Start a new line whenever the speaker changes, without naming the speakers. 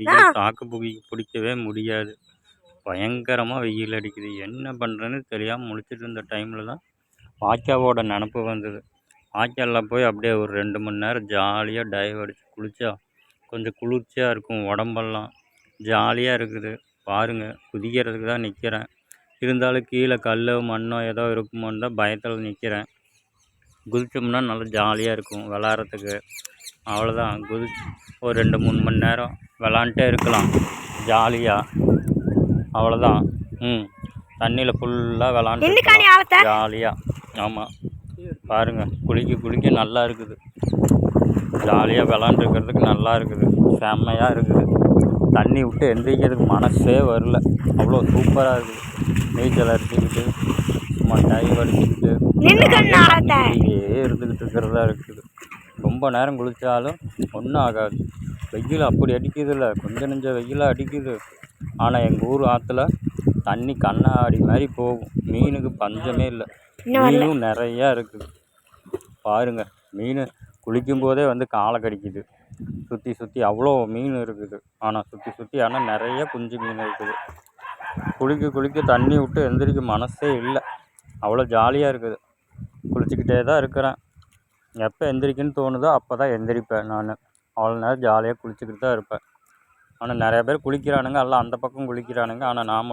வெயில் தாக்கு புகி பிடிக்கவே முடியாது. பயங்கரமாக வெயில் அடிக்குது. என்ன பண்ணுறதுன்னு தெரியாமல் முழிச்சிட்டு இருந்த டைமில் தான் வாய்க்காவோட நினப்பு வந்தது. வாய்க்காலில் போய் அப்படியே ஒரு ரெண்டு மணி நேரம் ஜாலியாக டைவ் அடித்து குளித்தா கொஞ்சம் குளிர்ச்சியாக இருக்கும் உடம்பெல்லாம். ஜாலியாக இருக்குது. பாருங்கள் குதிக்கிறதுக்கு தான் நிற்கிறேன் இருந்தாலும் கீழே கல் மண்ணோ ஏதோ இருக்குமோன்னு தான் பயத்தில் நிற்கிறேன் குதிச்சோம்னா நல்லா ஜாலியாக இருக்கும் விளாட்றதுக்கு. அவ்வளோதான் குதி ஒரு ரெண்டு மூணு மணி நேரம் விளாண்ட்டே இருக்கலாம். ஜாலியாக அவ்வளோதான் ம். தண்ணியில் ஃபுல்லாக விளாண்டு ஜாலியாக ஆமாம் பாருங்கள் குளிக்க குளிக்க நல்லா இருக்குது. ஜாலியாக விளாண்டுருக்கிறதுக்கு நல்லா இருக்குது. செம்மையாக இருக்குது. தண்ணி விட்டு எந்திரிக்கிறதுக்கு மனசே வரல. அவ்வளோ சூப்பராக இருக்குது. நீச்சல் அடிச்சுக்கிட்டு சும்மா டைவ் அடிச்சுக்கிட்டு இருந்துக்கிட்டு இருக்கிறதா இருக்குது. ரொம்ப நேரம் குளித்தாலும் ஒன்றும் ஆகாது. வெயில் அப்படி அடிக்குதுல்ல. கொஞ்சம் நெஞ்ச வெயிலாக அடிக்குது. ஆனால் எங்கள் ஊர் ஆற்றுல தண்ணி கண்ணாடி மாதிரி போகும். மீனுக்கு பஞ்சமே இல்லை. மீனும் நிறையா இருக்குது பாருங்கள் மீன் குளிக்கும் போதே வந்து காலை கடிக்குது. சுற்றி சுற்றி அவ்வளோ மீன் இருக்குது. ஆனால் சுற்றி சுற்றி ஆனால் நிறைய குஞ்சு மீன் இருக்குது. குளிக்க குளிக்க தண்ணி விட்டு எந்திரிக்க மனசே இல்லை. அவ்வளோ ஜாலியாக இருக்குது. குளிச்சுக்கிட்டே தான் இருக்கிறேன். எப்போ எந்திரிக்கன்னு தோணுதோ அப்போ தான் எந்திரிப்பேன் நான். அவ்வளோ நேரம் ஜாலியாக குளிச்சுக்கிட்டு தான் இருப்பேன். ஆனால் நிறைய பேர் குளிக்கிறானுங்க. எல்லாம் அந்த பக்கம் குளிக்கிறானுங்க. ஆனால் நான் மட்டும்